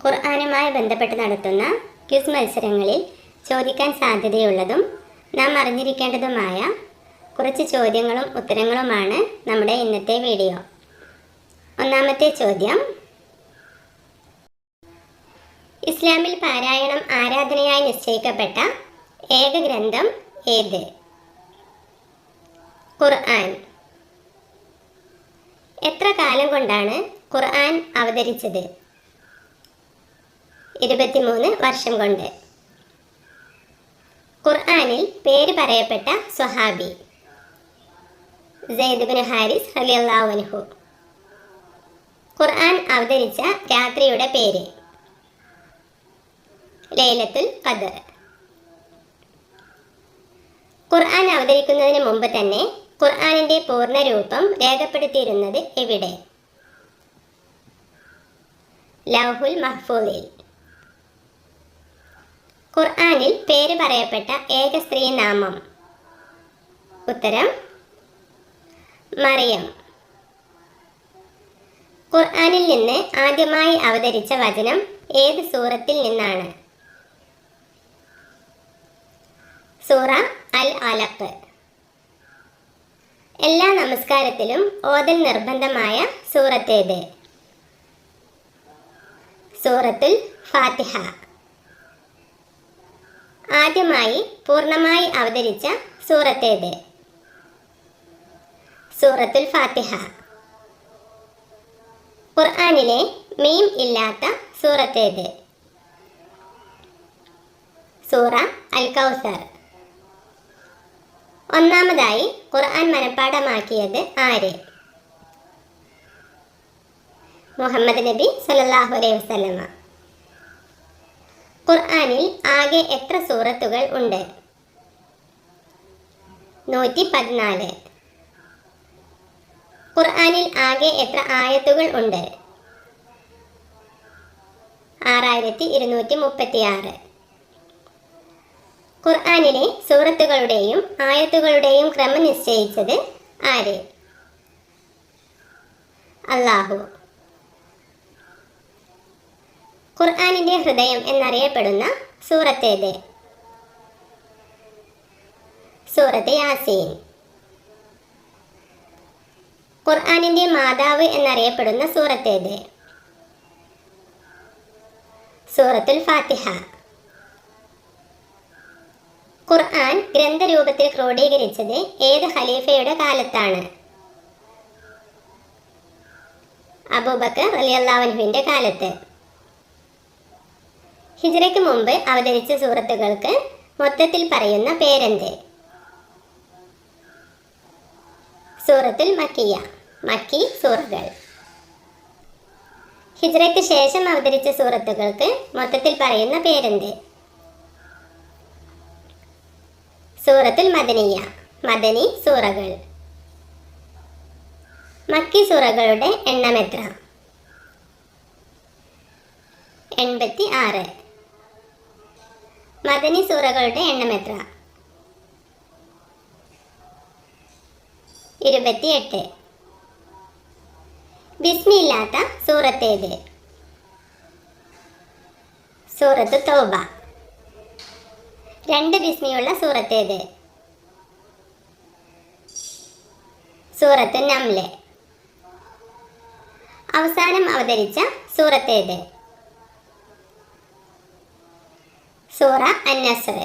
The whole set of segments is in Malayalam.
ഖുർആാനുമായി ബന്ധപ്പെട്ട് നടത്തുന്ന ക്വിസ് മത്സരങ്ങളിൽ ചോദിക്കാൻ സാധ്യതയുള്ളതും നാം അറിഞ്ഞിരിക്കേണ്ടതുമായ കുറച്ച് ചോദ്യങ്ങളും ഉത്തരങ്ങളുമാണ് നമ്മുടെ ഇന്നത്തെ വീഡിയോ. ഒന്നാമത്തെ ചോദ്യം. ഇസ്ലാമിൽ പാരായണം ആരാധനയായി നിശ്ചയിക്കപ്പെട്ട ഏക ഗ്രന്ഥം ഏത്? ഖുർആൻ. എത്ര കാലം കൊണ്ടാണ് ഖുർആൻ അവതരിച്ചത്? ഇരുപത്തിമൂന്ന് വർഷം കൊണ്ട്. ഖുർആാനിൽ പേര് പറയപ്പെട്ട സ്വഹാബി ജയ്ദുബിൻ ഹാരിസ് അൻഹു. ഖുർആൻ അവതരിച്ച രാത്രിയുടെ പേര് ലൈലത്തുൽ ഖദർ. ഖുർആൻ അവതരിക്കുന്നതിന് മുമ്പ് തന്നെ ഖുർആാനിന്റെ പൂർണ രൂപം രേഖപ്പെടുത്തിയിരുന്നത് എവിടെ? ലൗഹുൽ മഹ്ഫൂലിൽ ഖുർആനിൽ പേര് പറയപ്പെട്ട ഏക സ്ത്രീ നാമം. ഉത്തരം മറിയം. ഖുർആാനിൽ നിന്ന് ആദ്യമായി അവതരിച്ച വചനം ഏത് സൂറത്തിൽ നിന്നാണ്? സൂറ അൽ അലക്ക് എല്ലാ നമസ്കാരത്തിലും ഓതൽ നിർബന്ധമായ സൂറത്തേത്. സൂറത്തുൽ ഫാത്തിഹ. ആദ്യമായി പൂർണമായി അവതരിച്ച സൂറത്തേത് സൂറത്തുൽ ഫാത്തിഹ. ഖുർആാനിലെ മീം ഇല്ലാത്ത സൂറത്തേത് സൂറ അൽ കൗസർ ഒന്നാമതായി ഖുർആൻ മനഃപ്പാടമാക്കിയത് ആര്? മുഹമ്മദ് നബി സല്ലല്ലാഹു അലൈഹി വസല്ലമ. ഖുർആനിൽ ആകെ എത്ര സൂറത്തുകൾ ഉണ്ട്? നൂറ്റി പതിനാല് ഖുർആാനിൽ ആകെ എത്ര ആയത്തുകൾ ഉണ്ട്? ആറായിരത്തി ഇരുന്നൂറ്റി മുപ്പത്തി ആറ് ഖുർആനിലെ സൂറത്തുകളുടെയും ആയത്തുകളുടെയും ക്രമം നിശ്ചയിച്ചത് ആര്? അള്ളാഹു ഖുർആനിന്റെ ഹൃദയം എന്നറിയപ്പെടുന്ന സൂറത്തേത് സൂറത്ത് യാസീൻ. ഖുർആാനിന്റെ മാതാവ് എന്നറിയപ്പെടുന്ന സൂറത്തേത് സൂറത്തുൽ ഫാത്തിഹ. ഖുർആൻ ഗ്രന്ഥരൂപത്തിൽ ക്രോഡീകരിച്ചത് ഏത് ഖലീഫയുടെ കാലത്താണ്? അബൂബക്കർ അലിയല്ലാവൻഹുവിന്റെ കാലത്ത്. ഹിജ്റയ്ക്ക് മുമ്പ് അവതരിച്ച സൂറത്തുകൾക്ക് മൊത്തത്തിൽ പറയുന്ന പേരെന്ത്? സൂറത്തുൽ മക്കിയ മക്കി സൂറകൾ ഹിജറയ്ക്ക് ശേഷം അവതരിച്ച സൂറത്തുകൾക്ക് മൊത്തത്തിൽ പറയുന്ന പേരെന്ത്? സൂറത്തുൽ മദനിയ മദനി സൂറകൾ. മക്കി സൂറകളുടെ എണ്ണം എത്ര? എൺപത്തി ആറ് മദനി സൂറകളുടെ എണ്ണം എത്ര? ഇരുപത്തിയെട്ട്. ബിസ്മില്ലാത്ത സൂറത്തേത്. സൂറത്ത് തോബ. രണ്ട് ബിസ്മിയുള്ള സൂറത്തേത്. സൂറത്ത് നംലെ. അവസാനം അവതരിച്ച സൂറത്തേത്. സൂറ അന്നസർ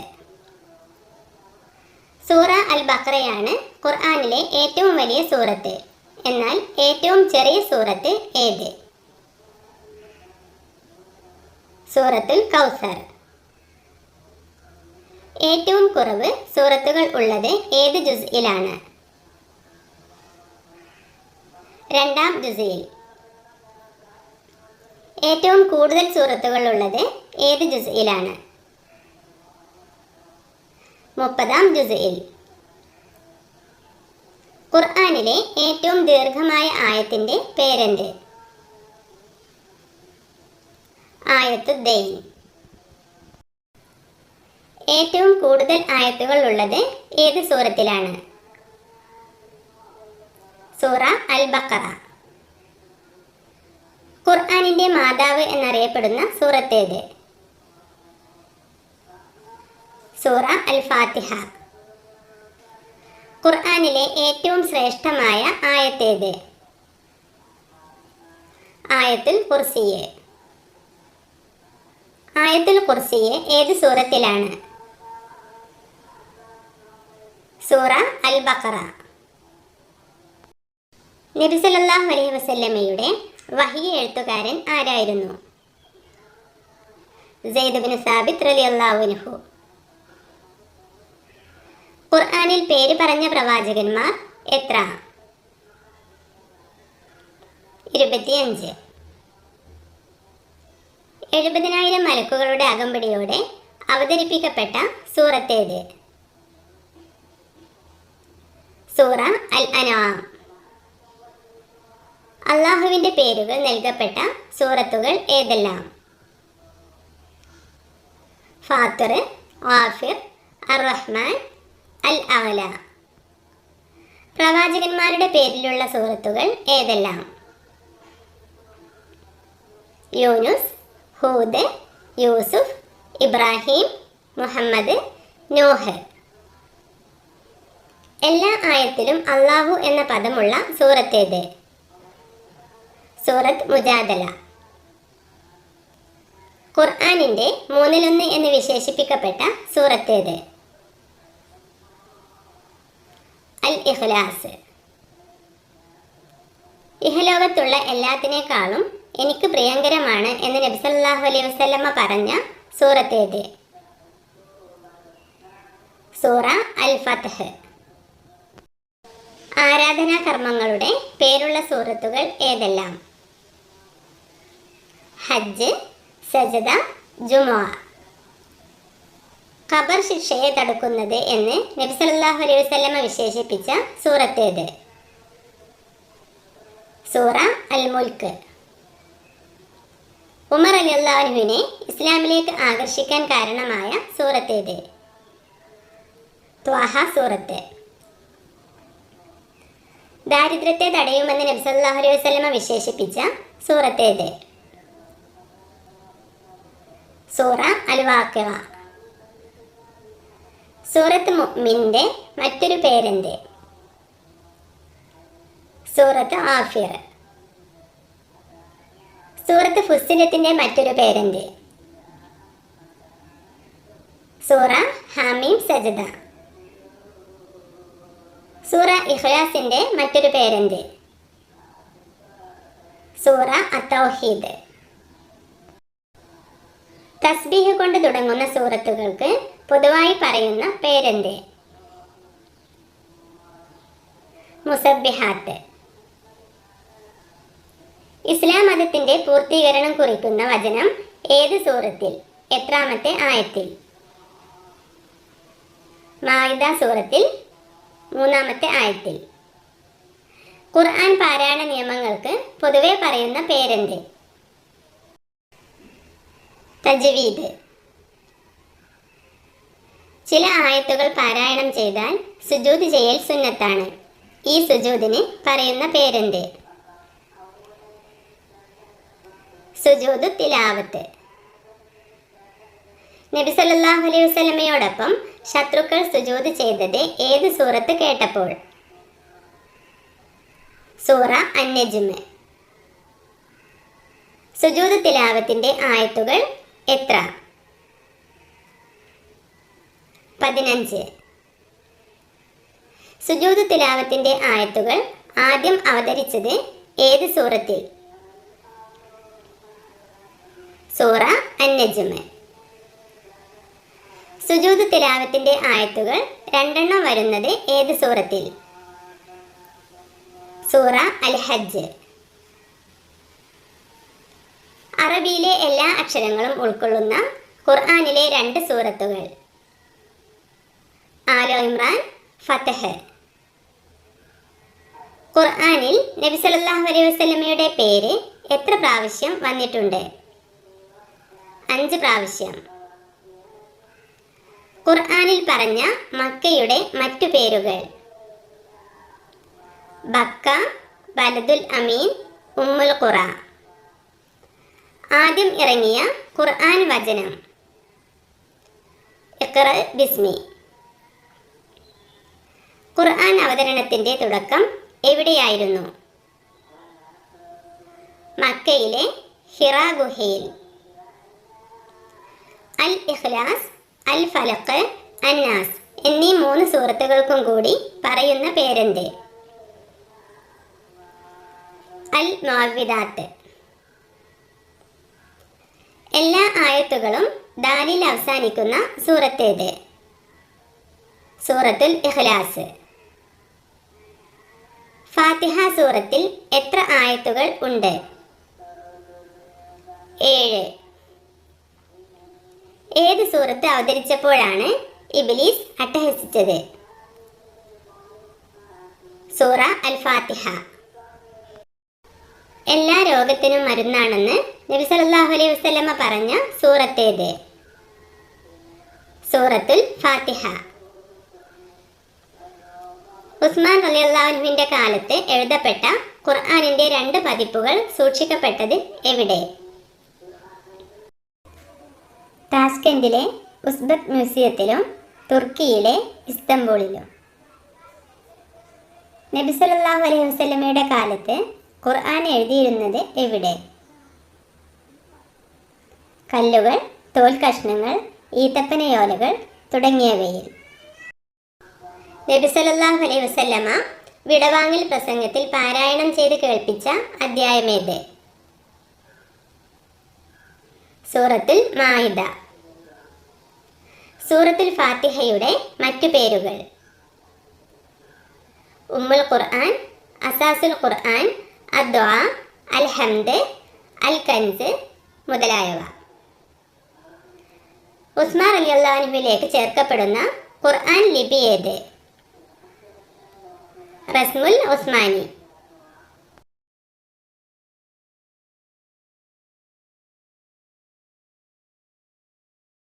സൂറ അൽ ബക്രയാണ് ഖുർആാനിലെ ഏറ്റവും വലിയ സൂറത്ത്. എന്നാൽ ഏറ്റവും ചെറിയ സൂറത്ത് ഏത്? സൂറത്തുൽ കൗസർ. ഏറ്റവും കുറവ് സൂറത്തുകൾ ഉള്ളത് ഏത് ജുസ്ഇലാണ്? രണ്ടാം ജുസയിൽ ഏറ്റവും കൂടുതൽ സൂറത്തുകൾ ഉള്ളത് ഏത് ജുസയിലാണ് മുപ്പതാം ജുസയിൽ. ഖുർആാനിലെ ഏറ്റവും ദീർഘമായ ആയത്തിന്റെ പേരെന്ത്? ആയത്ത് ദൈൻ ഏറ്റവും കൂടുതൽ ആയത്തുകൾ ഉള്ളത് ഏത് സൂറത്തിലാണ്? സൂറ അൽ ബക്കറ ഖുർആാനിന്റെ മാതാവ് എന്നറിയപ്പെടുന്ന സൂറത്തേത്. സൂറ അൽ ഫാത്തിഹ ഖുർആാനിലെ ഏറ്റവും ശ്രേഷ്ഠമായ ആയത്തേത്? ആയത്തുൽ കുർസിയെ. ആയത്തുൽ കുർസിയെ ഏത് സൂറത്തിലാണ്? സൂറ അൽ ബക്കറ നബി സല്ലല്ലാഹു അലൈഹി വസല്ലമയുടെ വഹി എഴുത്തുകാരൻ ആരായിരുന്നു? സെയ്ദ് ബിൻ അൻഹു. ഖുർആനിൽ പേര് പറഞ്ഞ പ്രവാചകന്മാർ എത്ര? ഇരുപത്തിയഞ്ച്. എഴുപതിനായിരം മലക്കുകളുടെ അകമ്പടിയോടെ അവതരിപ്പിക്കപ്പെട്ട സൂറത്തേത്. സൂറ അൽ അനാം അള്ളാഹുവിന്റെ പേരുകൾ നൽകപ്പെട്ട സൂറത്തുകൾ ഏതെല്ലാം? ഫാത്തർ ആഫിർ അർ റഹ്മാൻ അൽ പ്രവാചകന്മാരുടെ പേരിലുള്ള സൂറത്തുകൾ ഏതെല്ലാം? യൂനുസ് ഹൂദ് യൂസുഫ് ഇബ്രാഹിം മുഹമ്മദ് നോഹ്. എല്ലാ ആയത്തിലും അള്ളാഹു എന്ന പദമുള്ള സൂറത്തേത് സൂറത്ത് മുജാദല. ഖുർആാനിന്റെ മൂന്നിലൊന്ന് എന്ന് വിശേഷിപ്പിക്കപ്പെട്ട സൂറത്തേത് അൽ ഇഖ്ലാസ്. ഇഹലോകത്തുള്ള എല്ലാത്തിനേക്കാളും എനിക്ക് പ്രിയങ്കരമാണ് എന്ന് നബി സല്ലല്ലാഹു അലൈഹി വസല്ലമ്മ പറഞ്ഞ സൂറത്തേത് സൂറ അൽ ഫത്ഹ് ആരാധനാ കർമ്മങ്ങളുടെ പേരുള്ള സൂറത്തുകൾ ഏതെല്ലാം? ഹജ്ജ് സജദ ജുമുഅ. ഖബർ ശിക്ഷയെ തടുക്കുന്നത് എന്ന് നബി സല്ലല്ലാഹു അലൈഹി വസല്ലമ വിശേഷിപ്പിച്ച സൂറത്തേത്. സൂറ അൽ മുൽക്ക് ഉമർ അലി അള്ളാഹുവിനെ ഇസ്ലാമിലേക്ക് ആകർഷിക്കാൻ കാരണമായ സൂറത്തേത്. ത്വാഹ സൂറത്ത്. ദാരിദ്ര്യത്തെ തടയുമെന്ന് നബി സല്ലല്ലാഹു അലൈഹി വസല്ലമ വിശേഷിപ്പിച്ച സൂറത്തേത്. സൂറ അൽ വാക്കിറ സൂറത്ത് മുഅ്മിന്റെ മറ്റൊരു പേരെന്ത്? സൂറത്ത് ആഫിർ. സൂറത്ത് ഫുസ്സിലത്തിന്റെ മറ്റൊരു പേരെന്ത്? സൂറ ഹാമീം സജദ. സൂറ ഇഹ്ലാസിന്റെ മറ്റൊരു പേരെന്ത്? സൂറ അത്തൗഹീദ്. തസ്ബീഹ് കൊണ്ട് തുടങ്ങുന്ന സൂറത്തുകൾക്ക് പൊതുവായി പറയുന്ന പേരെന്ത്? മുസബിഹാത്ത് ഇസ്ലാം മതത്തിന്റെ പൂർത്തീകരണം കുറിക്കുന്ന വചനം ഏത് സൂറത്തിൽ? എത്രാമത്തെ ആയത്തിൽ? മാഹിദ സൂറത്തിൽ മൂന്നാമത്തെ ആയത്തിൽ. ഖുർആൻ പാരായണ നിയമങ്ങൾക്ക് പൊതുവെ പറയുന്ന പേരെന്ത്? തജ്വീദ്. ചില ആയത്തുകൾ പാരായണം ചെയ്താൽ സുജൂത് ചെയ്യൽ സുന്നത്താണ്. ഈ സുജൂതിന് പറയുന്ന പേരെന്ത്? സുജൂത് തിലാവത്ത്. നബി സല്ലല്ലാഹു അലൈഹി വസല്ലമയോടൊപ്പം ശത്രുക്കൾ സുജൂത് ചെയ്തത് ഏത് സൂറത്ത് കേട്ടപ്പോൾ? സൂറ അന്യജിമ് സുജൂത് തിലാവത്തിന്റെ ആയത്തുകൾ എത്ര? പതിനഞ്ച്. സുജൂത് തിലാവത്തിന്റെ ആയത്തുകൾ ആദ്യം അവതരിച്ചത് ഏത് സൂറത്തിൽ? സൂറ അന്നജ്മ് സുജൂത് തിലാവത്തിന്റെ ആയത്തുകൾ രണ്ടെണ്ണം വരുന്നത് ഏത് സൂറത്തിൽ? സൂറ അൽ ഹജ്ജ് അറബിയിലെ എല്ലാ അക്ഷരങ്ങളും ഉൾക്കൊള്ളുന്ന ഖുർആാനിലെ രണ്ട് സൂറത്തുകൾ. ആലോ ഇമ്രാൻ ഫത്തഹ് ഖുർആാനിൽ നബി സല്ലല്ലാഹു അലൈഹി വസ്ലമയുടെ പേര് എത്ര പ്രാവശ്യം വന്നിട്ടുണ്ട്? അഞ്ച് പ്രാവശ്യം. ഖുർആാനിൽ പറഞ്ഞ മക്കയുടെ മറ്റു പേരുകൾ. ബക്ക ബലദുൽ അമീൻ ഉമ്മുൽ ഖുറ. ആദ്യം ഇറങ്ങിയ ഖുർആൻ വചനം. ഇഖ്റ ബിസ്മി. ഖുർആൻ അവതരണത്തിന്റെ തുടക്കം എവിടെയായിരുന്നു? മക്കയിലെ ഹിറ ഗുഹയിൽ. അൽ ഇഖ്ലാസ് അൽ ഫലക്ക് അന്നാസ് എന്നീ മൂന്ന് സുഹൃത്തുക്കൾക്കും കൂടി പറയുന്ന പേരെന്ത്? അൽ മാവിദാത്ത് എല്ലാ ആയത്തുകളും ദാലിൽ അവസാനിക്കുന്ന സൂറത്തേത്. സൂറത്തുൽ ഇഖ്ലാസ്. ഫാത്തിഹ സൂറത്തിൽ എത്ര ആയത്തുകൾ ഉണ്ട്? ഏഴ്. ഏത് സൂറത്ത് അവതരിച്ചപ്പോഴാണ് ഇബിലീസ് അട്ടഹസിച്ചത്? സൂറ അൽ ഫാത്തിഹ എല്ലാ രോഗത്തിനും മരുന്നാണെന്ന് നബി സല്ലല്ലാഹു അലൈഹി വസല്ലമ പറഞ്ഞ സൂറത്തേത്. സൂറത്തുൽ ഫാത്തിഹ. ഉസ്മാൻ റളിയല്ലാഹുവിന്റെ കാലത്ത് എഴുതപ്പെട്ട ഖുർആനിന്റെ രണ്ട് പതിപ്പുകൾ സൂക്ഷിക്കപ്പെട്ടത് എവിടെ? താസ്കൻഡിലെ ഉസ്ബക് മ്യൂസിയത്തിലും തുർക്കിയിലെ ഇസ്തംബൂളിലും. നബി സല്ലല്ലാഹു അലൈഹി വസ്ലമയുടെ കാലത്ത് ഖുർആൻ എഴുതിയിരുന്നത് എവിടെ? കല്ലുകൾ തോൽ കഷ്ണങ്ങൾ ഈത്തപ്പനയോലകൾ തുടങ്ങിയവയിൽ. നബി സല്ലല്ലാഹു അലൈഹി വസല്ലമ വിടവാങ്ങൽ പ്രസംഗത്തിൽ പാരായണം ചെയ്ത് കേൾപ്പിച്ച അധ്യായമേത്? സൂറത്തിൽ മായിദ. സൂറത്തിൽ ഫാത്തിഹയുടെ മറ്റു പേരുകൾ. ഉമ്മുൽ ഖുർആൻ അസാസുൽ ഖുർആൻ അദ്വാ അൽഹംദ് അൽ കൻസ് മുതലായവ. ഉസ്മാൻ അലി അള്ളാഹുവിലേക്ക് ചേർക്കപ്പെടുന്ന ഖുർആൻ ലിപി ഏത്? రస్ముల్ ఉస్మానీ